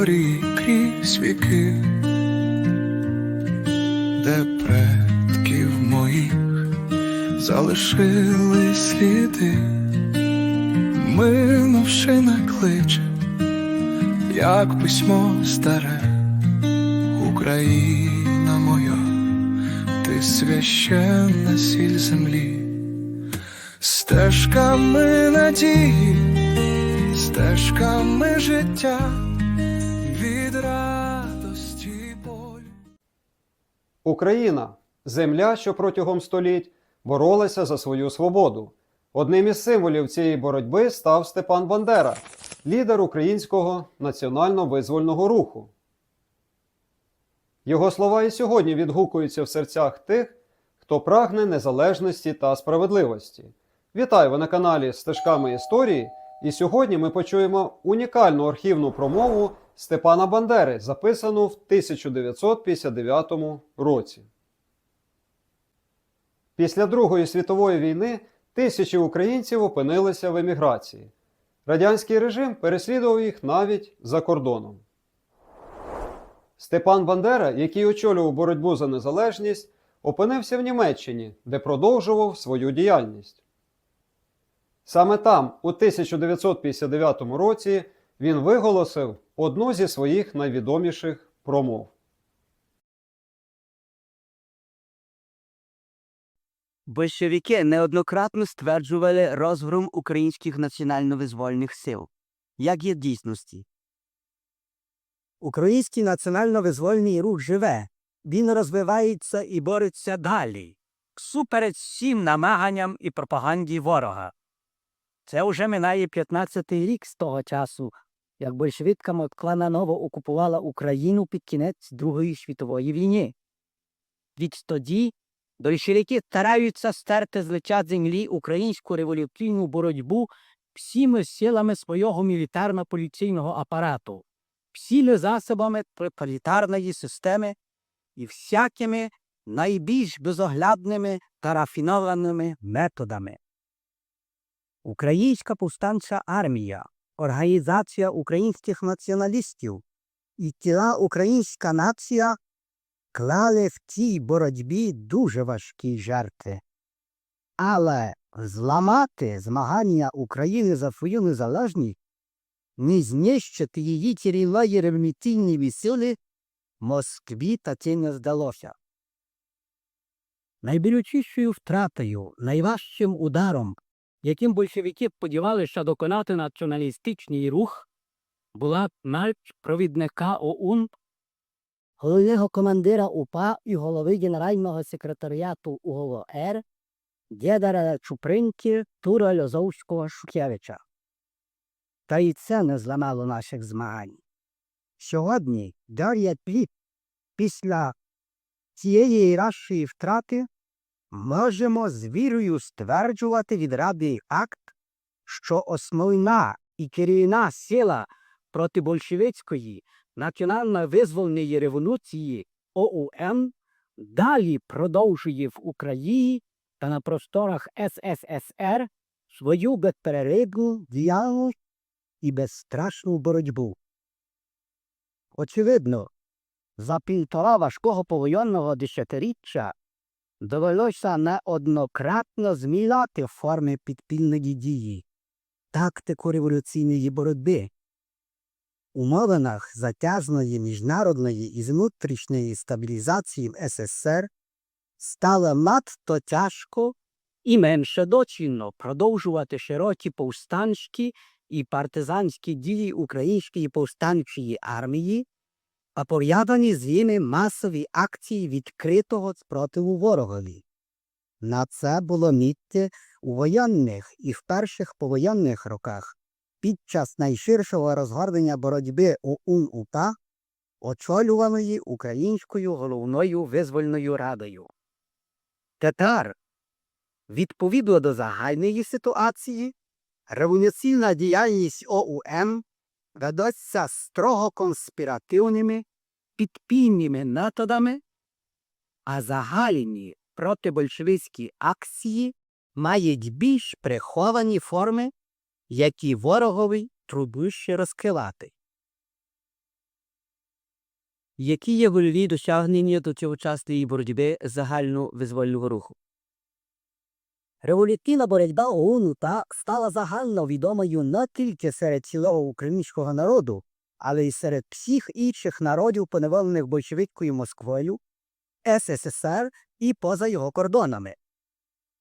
історії крізь віки, де предків моїх залишили сліди, минувшина кличе, як письмо старе, Україна моя, ти священна сіль землі, стежками надії, стежками життя Україна земля, що протягом століть боролася за свою свободу. Одним із символів цієї боротьби став Степан Бандера, лідер українського національно-визвольного руху. Його слова і сьогодні відгукуються в серцях тих, хто прагне незалежності та справедливості. Вітаю ви на каналі Стежками історії. І сьогодні ми почуємо унікальну архівну промову Степана Бандери, записану в 1959 році. Після Другої світової війни тисячі українців опинилися в еміграції. Радянський режим переслідував їх навіть за кордоном. Степан Бандера, який очолював боротьбу за незалежність, опинився в Німеччині, де продовжував свою діяльність. Саме там, у 1959 році, він виголосив одну зі своїх найвідоміших промов. Большевики неоднократно стверджували розгром українських національно-визвольних сил. Як є в дійсності? Український національно-визвольний рух живе, він розвивається і бореться далі, всупереч всім намаганням і пропаганді ворога. Це вже минає 15-й рік з того часу, як большевітка Москва наново окупувала Україну під кінець Другої світової війни. Відтоді большевики стараються стерти з лиця землі українську революційну боротьбу всіми силами свого мілітарно-поліційного апарату всіми засобами тоталітарної системи і всякими найбільш безоглядними та рафінованими методами. Українська повстанча армія, Організація українських націоналістів і ціла українська нація клали в цій боротьбі дуже важкі жертви. Але зламати змагання України за свою незалежність не знищити її тірілої революційні сили Москві таки не здалося. Найболючішою втратою, найважчим ударом, яким большевики сподівалися доконати націоналістичний рух, була смерть провідника ОУН, головного командира УПА і голови генерального секретаріату УГОР Дєдара Чупринки Тура Льозовського Шухевича. Та і це не зламало наших змагань. Сьогодні, Дар'я плід, після цієї рашої втрати, можемо з вірою стверджувати від Ради акт, що основна і керівна сила проти большевицької національно-визвольної революції ОУН далі продовжує в Україні та на просторах СССР свою безперервну діяльність і безстрашну боротьбу. Очевидно, за півтора важкого повоєнного десятиріччя довелося неоднократно зміняти форми підпільної дії, тактику революційної боротьби. У умовинах затяжної міжнародної і внутрішньої стабілізації в СССР стало надто тяжко і менше дочинно продовжувати широкі повстанські і партизанські дії Української повстанчої армії, а пов'язані з ними масові акції відкритого спротиву ворогові. На це було місце у воєнних і в перших повоєнних роках під час найширшого розгорнення боротьби ОУН-УПА, очолюваної Українською головною визвольною радою. Тепер, відповідно до загальної ситуації, Революційна діяльність ОУН ведеться строго конспіративними підпільними методами, а загальні протибольшевицькі акції мають більш приховані форми, які ворогові трудніше розкривати. Які є вольові досягнення до цьогочасної боротьби загальновизвольного руху? Революційна боротьба ОУН та стала загально відомою не тільки серед цілого українського народу, але й серед всіх інших народів, поневолених большевицькою Москвою, СССР і поза його кордонами.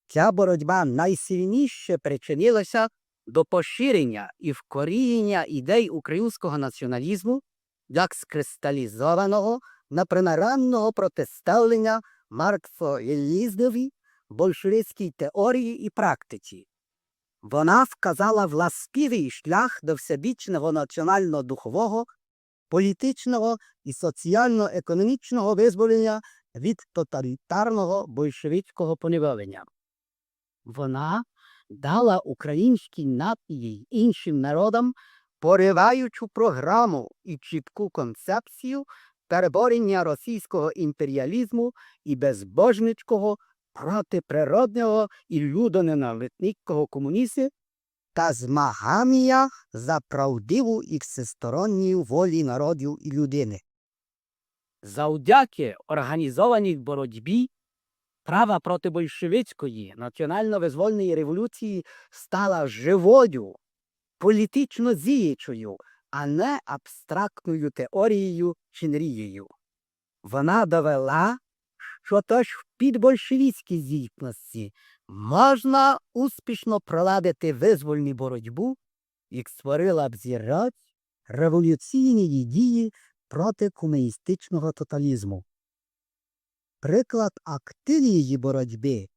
Ця боротьба найсильніше причинилася до поширення і вкорінення ідей українського націоналізму як скристалізованого напримиранного протиставлення Марксо-Єлізнові большевицькій теорії і практиці. Вона вказала властивий шлях до всебічного національно-духового, політичного і соціально-економічного визволення від тоталітарного большевицького поневолення. Вона дала українській нації іншим народам пориваючу програму і чітку концепцію переборення російського імперіалізму і безбожницького протиприродного і людоненависницького комунізму та змагання за правдиву і всесторонню волі народів і людини. Завдяки організованій боротьбі права проти большевицької національно-визвольної революції стала живою, політично діючою, а не абстрактною теорією чи мрією. Вона довела, що тож в підбольшевицькій здібності можна успішно проладити визвольну боротьбу і створила б зірач революційні дії проти комуністичного тоталізму. Приклад активної боротьби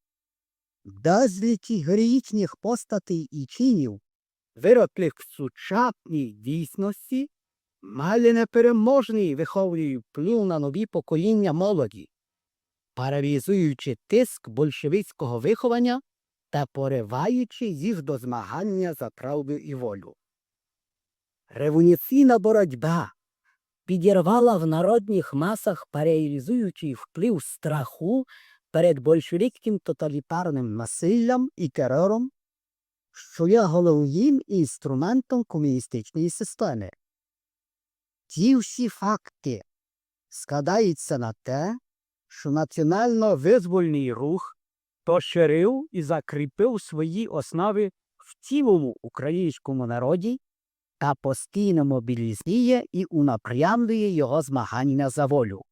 безлічі героїчних постатей і чинів, вироклих в сучасній дійсності, мали непереможний виховний вплив на нові покоління молоді, паралізуючи тиск большевицького виховання та пориваючи їх до змагання за правду і волю. Революційна боротьба підірвала в народних масах паралізуючий вплив страху перед большевицьким тоталітарним насиллям і терором, що є головним інструментом комуністичної системи. Ті всі факти складаються на те, що національно-визвольний рух поширив і закріпив свої основи в цілому українському народі та постійно мобілізує і унапрямлює його змагання за волю.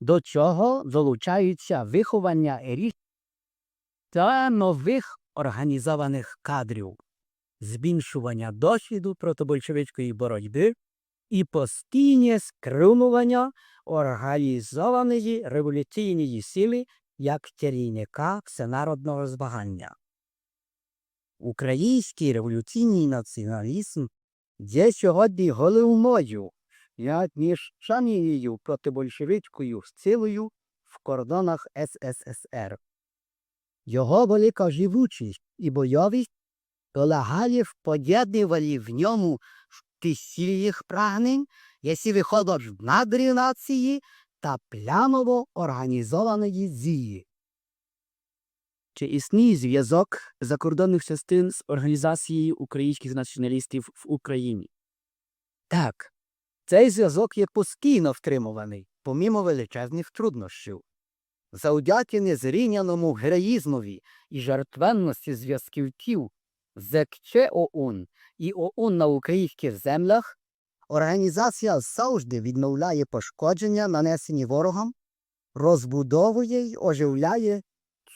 До чого долучаються виховання еліт та нових організованих кадрів, збільшування досвіду протибольшевицької боротьби і постійне скринування організованої революційної сили як керівника всенародного змагання. Український революційний націоналізм є сьогодні головною як ніж протибольшевицькою силою в кордонах СССР. Його велика живучість і бойовість полягає в поєднуванні в ньому тисільних прагнень, які виходять в надрі нації та пляново організованої дії. Чи існує зв'язок закордонних частин з організацією українських націоналістів в Україні? Так, цей зв'язок є постійно втримуваний, помімо величезних труднощів. Завдяки незрівняному героїзмові і жертвенності зв'язківців ЗКЧ ОУН і ОУН на українських землях, організація завжди відновляє пошкодження, нанесені ворогам, розбудовує й оживляє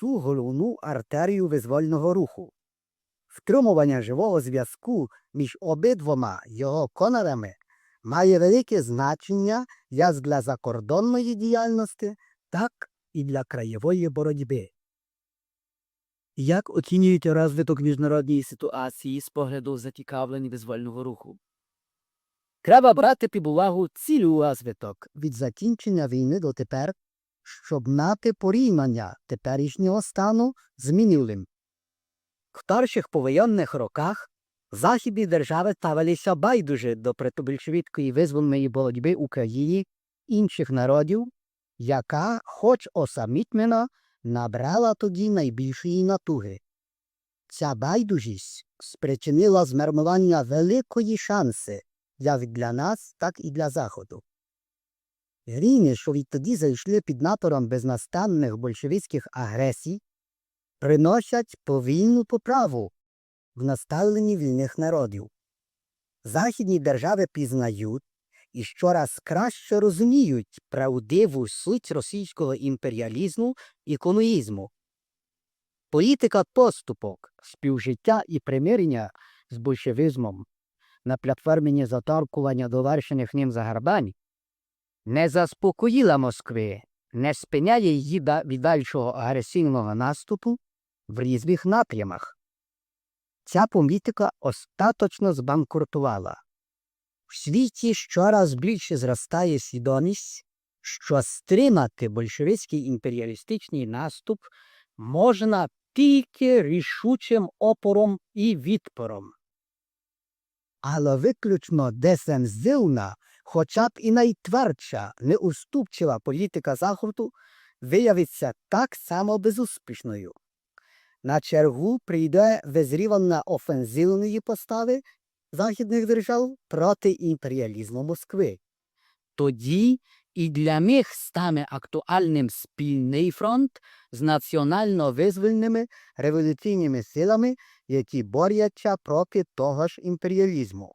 цю головну артерію визвольного руху. Втримування живого зв'язку між обидвома його конарами має велике значення як для закордонної діяльності, так і для краєвої боротьби. Як оцінюєте розвиток міжнародної ситуації з погляду зацікавлень визвольного руху? Треба брати під увагу цілий розвиток від закінчення війни до тепер, щоб мати порівняння теперішнього стану з минулим. В перших повоєнних роках західні держави ставилися байдуже до протибольшевицької визвольної боротьби України інших народів, яка, хоч осамітнена, набрала тоді найбільшої натуги. Ця байдужість спричинила змарнування великої шанси як для нас, так і для Заходу. Рівні, що відтоді зайшли під напором безнастанних большевицьких агресій, приносять повільну поправу в наставленні вільних народів. Західні держави пізнають і щораз краще розуміють правдиву суть російського імперіалізму і комунізму. Політика поступок, співжиття і примирення з большевизмом на платформі заторкування довершених ним загарбань не заспокоїла Москви, не спиняє її від дальшого агресивного наступу в різних напрямах. Ця політика остаточно збанкрутувала. В світі щораз більше зростає свідомість, що стримати большевицький імперіалістичний наступ можна тільки рішучим опором і відпором. Але виключно дефензивна, хоча б і найтвердша, неуступчива політика Заходу виявиться так само безуспішною. На чергу прийде визрівання офензивної постави західних держав проти імперіалізму Москви. Тоді і для них стане актуальним спільний фронт з національно-визвольними революційними силами, які борються проти того ж імперіалізму.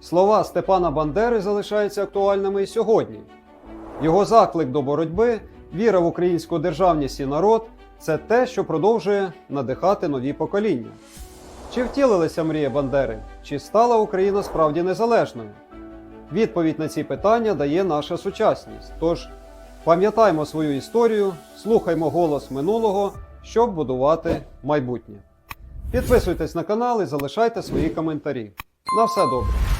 Слова Степана Бандери залишаються актуальними і сьогодні. Його заклик до боротьби, віра в українську державність і народ це те, що продовжує надихати нові покоління. Чи втілилася мрія Бандери? Чи стала Україна справді незалежною? Відповідь на ці питання дає наша сучасність. Тож пам'ятаймо свою історію, слухаймо голос минулого, щоб будувати майбутнє. Підписуйтесь на канал і залишайте свої коментарі. На все добре!